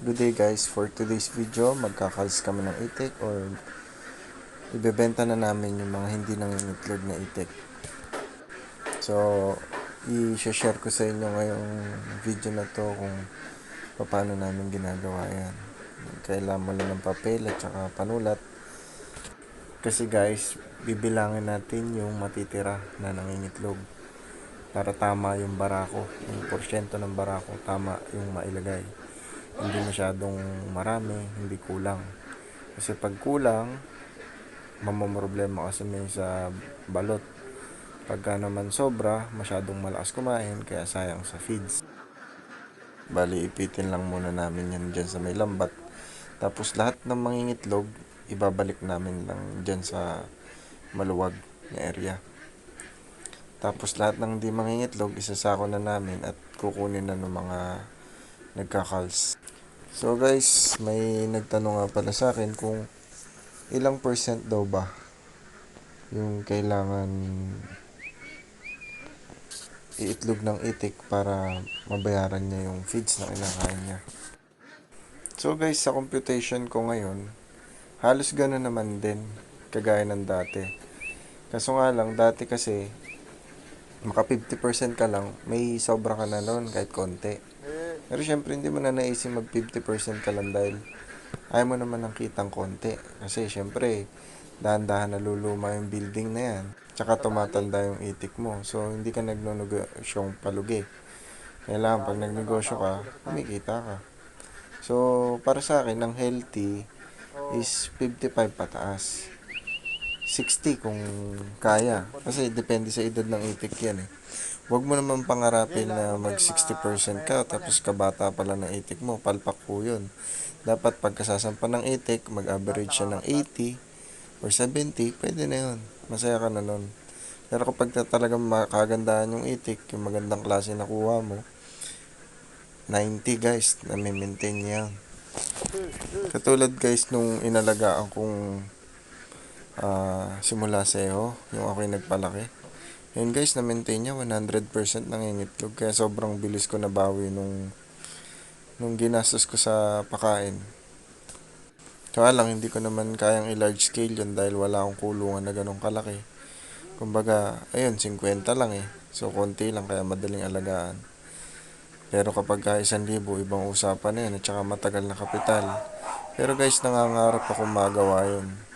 Good day guys, for today's video magkakals kami ng itik or ibebenta na namin yung mga hindi nangingitlog na itik. So, i-share ko sa inyo ngayong video na to kung paano namin ginagawa yan. Kailangan mo lang ng papel at saka panulat. Kasi guys, bibilangin natin yung matitira na nangingitlog para tama yung barako, yung porsyento ng barako, tama yung mailagay hindi masyadong marami, hindi kulang. Kasi pag kulang, mamamroblema kasi may sa balot. Pagka naman sobra, masyadong malakas kumain, kaya sayang sa feeds. Bali, ipitin lang muna namin yan dyan sa may lambat. Tapos lahat ng mangingitlog, ibabalik namin lang dyan sa maluwag na area. Tapos lahat ng di mangingitlog, isasako na namin at kukunin na ng mga nagkakals. So guys, may nagtanong nga pala sa akin kung ilang percent daw ba yung kailangan iitlog ng itik para mabayaran niya yung feeds na kinakain niya. So guys, sa computation ko ngayon, halos gano'n naman din, kagaya ng dati. Kaso nga lang, dati kasi, maka 50% ka lang, may sobra ka na noon kahit konti. Pero syempre, hindi mo na naisip mag 50% ka lang dahil ayaw mo naman ng kitang konti. Kasi syempre, dahan-dahan naluluma yung building na yan. Tsaka tumatanda yung itik mo. So, hindi ka nagnonegosyong palugi. Kailangan pag nagnegosyo ka, kumikita ka. So, para sa akin, ang healthy is 55 pataas. 60 kung kaya. Kasi depende sa edad ng itik yan eh. Huwag mo naman pangarapin na mag 60% ka tapos kabata pala ng itik mo. Palpak po yun. Dapat pagkasasampa ng itik, mag-average siya ng 80 or 70, pwede na yun. Masaya ka na nun. Pero kapag na talagang makagandahan yung itik, yung magandang klase na kuha mo, 90 guys, na-maintain niya yan. Katulad guys nung inalagaan kong uh, simula sa'yo, yung ako'y nagpalaki. Yun guys, na-maintain niya 100% nangingitlog. Kaya sobrang bilis ko nabawi nung nung ginastos ko sa pakain. Kaya lang, hindi ko naman kayang i-large scale yun dahil wala akong kulungan na ganun kalaki. Kumbaga, ayun, 50 lang eh. So, konti lang kaya madaling alagaan. Pero kapag ka 1,000, ibang usapan na yan at saka matagal na kapital. Pero guys, nangangarap ako magawa yun.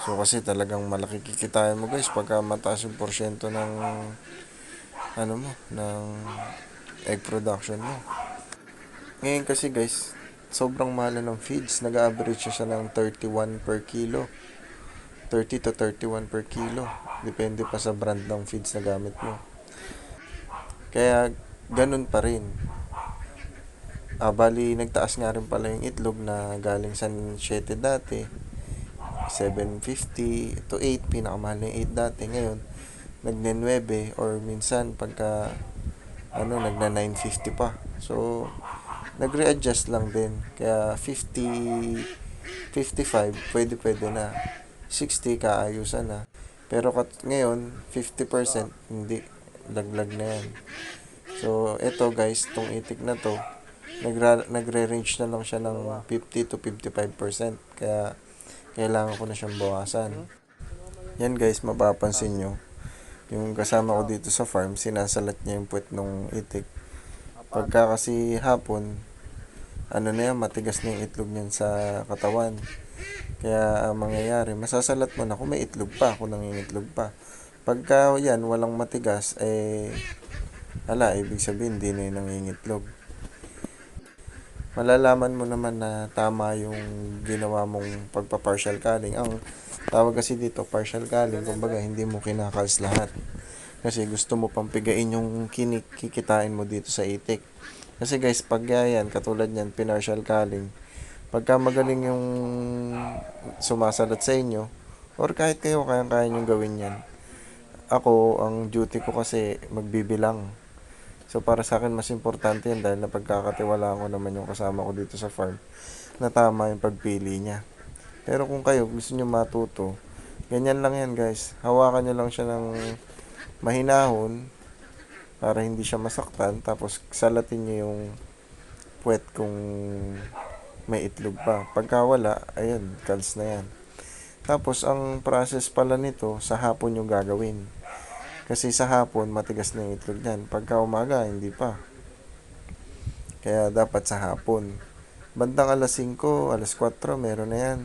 So kasi talagang malaki kikitain mo guys pagka mataas yung porsyento ng ano mo, ng egg production mo. Ngayon kasi guys, sobrang mahal ng feeds. Nag-average siya ng 31 per kilo. 30 to 31 per kilo. Depende pa sa brand ng feeds na gamit mo. Kaya ganun pa rin. Ah, bali, nagtaas nga rin pala yung itlog na galing sa 7 dati 750 to 8, pinakamahal na yung 8 dati. Ngayon, nagne 9 or minsan pagka ano, nagna 950 pa. So, nagre-adjust lang din. Kaya 50, 55, pwede pwede na. 60, kaayusan na. Pero kat ngayon, 50%, hindi. Laglag na yan. So, eto guys, tong itik na to, nagre-range na lang siya ng 50 to 55%. Kaya, kailangan ko na siyang bawasan. Yan guys, mapapansin nyo. Yung kasama ko dito sa farm, sinasalat niya yung puwet ng itik. Pagka kasi hapon, ano na yan, matigas na yung itlog niyan sa katawan. Kaya ang mangyayari, masasalat mo na kung may itlog pa, kung nangingitlog pa. Pagka yan, walang matigas, eh, ala, ibig sabihin, hindi na yung nangingitlog malalaman mo naman na tama yung ginawa mong pagpa-partial culling. Ang tawag kasi dito, partial culling, kumbaga hindi mo kinakals lahat. Kasi gusto mo pang pigain yung kinik, kikitain mo dito sa itik. Kasi guys, pag yan, katulad yan, pinartial culling, pagka magaling yung sumasalat sa inyo, or kahit kayo, kaya-kaya nyo gawin yan. Ako, ang duty ko kasi magbibilang So para sa akin mas importante yan dahil napagkakatiwala ko naman yung kasama ko dito sa farm na tama yung pagpili niya. Pero kung kayo gusto niyo matuto, ganyan lang yan guys. Hawakan niyo lang siya ng mahinahon para hindi siya masaktan tapos salatin niyo yung puwet kung may itlog pa. Pagka wala, ayan, calls na yan. Tapos, ang process pala nito, sa hapon yung gagawin. Kasi sa hapon, matigas na yung itlog niyan. Pagka umaga, hindi pa. Kaya dapat sa hapon. Bandang alas 5, alas 4, meron na yan.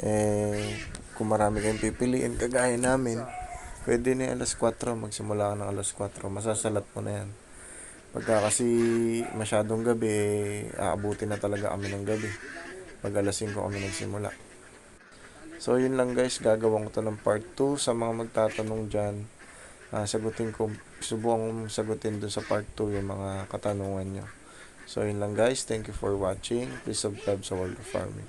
Eh, kung marami kayong pipiliin, kagaya namin, pwede na alas 4, magsimula ka ng alas 4, masasalat mo na yan. Pagka kasi masyadong gabi, aabutin na talaga kami ng gabi. Pag alas 5 kami nagsimula. So, yun lang guys, gagawin ko to ng part 2 sa mga magtatanong dyan. Ah, sagutin ko, subukan kong sagutin dun sa part 2 yung mga katanungan nyo. So, yun lang guys. Thank you for watching. Please subscribe sa World of Farming.